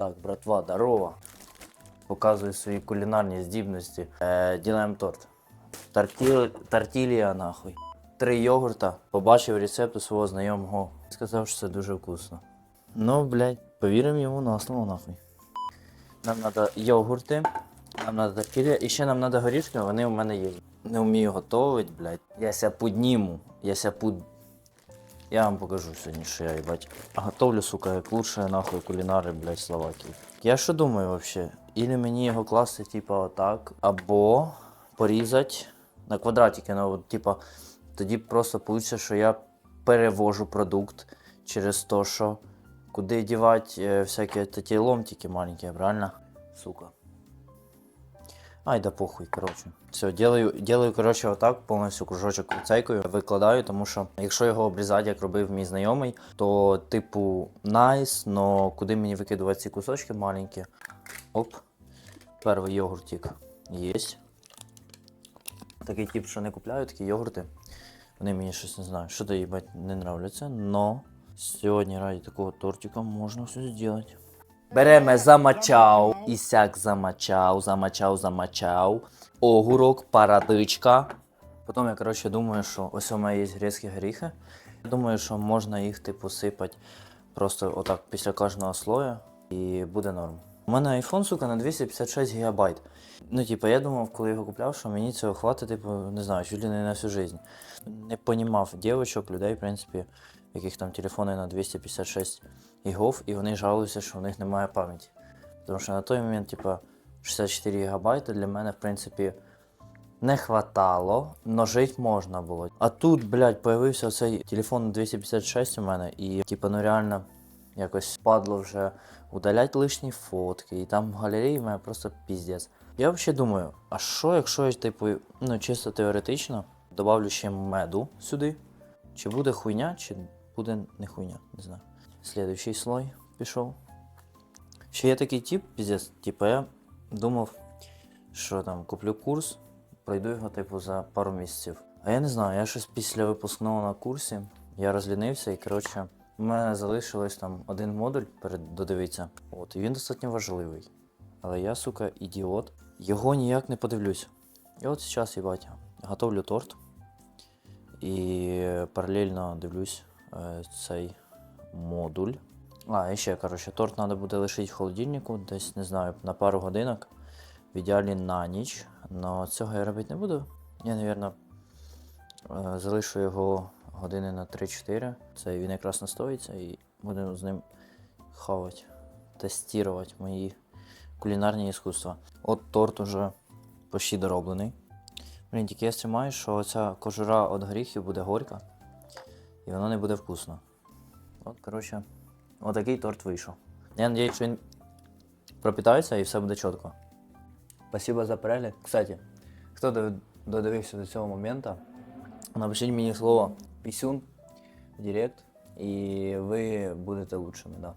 Так, братва, здорово. Показую свої кулінарні здібності. Е, ділаємо торт. Тортіл... Тортілія, нахуй. Три йогурта. Побачив рецепт у свого знайомого. Сказав, що це дуже вкусно. Ну, блядь, повіримо йому на слово нахуй. Нам треба йогурти, нам треба тортілія, і ще нам треба горішки, вони у мене є. Не вмію готувати, блядь. Я ся підніму. Я ся пуд... Я вам покажу сьогодні, що я, їбать, готовлю, сука, як лучше нахуй кулінари, блядь, Словакії. Я що думаю вообще? Ілі мені його класти, типа, отак, або порізати на квадратики, ну, типа, тоді просто вийде, що я перевожу продукт через то, що куди дівати е, всякі такі ломтики маленькі, правильно? Сука. Ай, да похуй, коротше. Все, делаю, делаю, коротше, отак, повністю кружочок цейкою, викладаю, тому що якщо його обрізати, як робив мій знайомий, то типу найс, но куди мені викидувати ці кусочки маленькі? Оп. Перший йогуртик. Єсть. Такий тип, що не купляю, такі йогурти. Вони мені щось не знаю, що то їбать не нравляться, но сьогодні раді такого тортика можна все зробити. Береме замачав, і сяк замачав, замачав, замачав. Огурок, парадичка. Потім я, коротше, думаю, що ось у мене є грецькі горіхи. Я думаю, що можна їх типу сипати просто отак після кожного слоя і буде норм. У мене iPhone, сука, на 256 гігабайт. Ну, типу, я думав, коли його купляв, що мені цього хватить, типу, не знаю, чуть ли не на всю життя. Не понімав дівчинок, людей, в принципі, яких там телефони на 256 гігов, і вони жалуються, що у них немає пам'яті. Тому що на той момент, типу, 64 гігабайти для мене, в принципі, не хватало, но жить можна було. А тут, блядь, появився цей телефон на 256 у мене, і, типу, ну реально якось падло вже удалять лишні фотки, і там в галереї в мене просто піздець. Я взагалі думаю, а що, якщо я, типу, ну чисто теоретично, добавлю ще меду сюди? Чи буде хуйня, чи буде не хуйня, не знаю. Слідуючий слой пішов. Ще є такий тип, піздець, типу я думав, що там куплю курс, пройду його, типу, за пару місяців. А я не знаю, я щось після випускного на курсі, я розлінився і, коротше, у мене залишилось там один модуль перед додивитися. От, і він достатньо важливий. Але я, сука, ідіот. Його ніяк не подивлюсь. І от зараз, їбать, готовлю торт. І паралельно дивлюсь цей модуль. А, і ще, коротше, торт треба буде лишити в холодильнику, десь, не знаю, на пару годинок. В ідеалі на ніч. Но цього я робити не буду. Я, мабуть, залишу його години на 3-4. Це він якраз настоїться і будемо з ним хавати, тестувати мої кулінарні іскусства. От торт уже почти дороблений. Блін, тільки я стримаю, що ця кожура від горіхів буде горька, і воно не буде вкусно. От, коротше, отакий торт вийшов. Я сподіваюся, що він пропитається і все буде чітко. Спасибо за перегляд. Кстати, хто додивився до цього моменту, напишіть мені слово пісюн в директ, і ви будете лучшими, да.